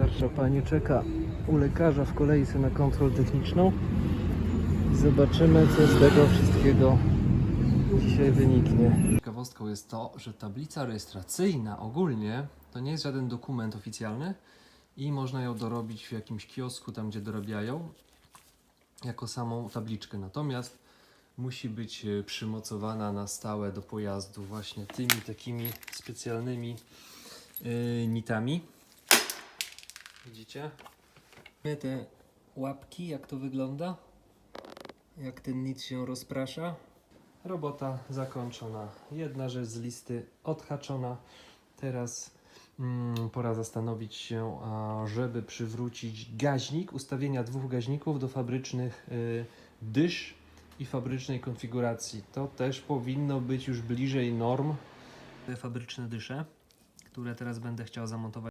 Starsza pani czeka u lekarza w kolejce na kontrolę techniczną. Zobaczymy, co z tego wszystkiego dzisiaj wyniknie. Ciekawostką jest to, że tablica rejestracyjna ogólnie to nie jest żaden dokument oficjalny i można ją dorobić w jakimś kiosku, tam gdzie dorabiają, jako samą tabliczkę. Natomiast musi być e, przymocowana na stałe do pojazdu właśnie tymi takimi specjalnymi yy, nitami. Widzicie? Te łapki, jak to wygląda? Jak ten nit się rozprasza? Robota zakończona. Jedna rzecz z listy odhaczona. Teraz mm, pora zastanowić się, a, żeby przywrócić gaźnik, ustawienia dwóch gaźników do fabrycznych y, dysz i fabrycznej konfiguracji. To też powinno być już bliżej norm. Te fabryczne dysze, które teraz będę chciał zamontować.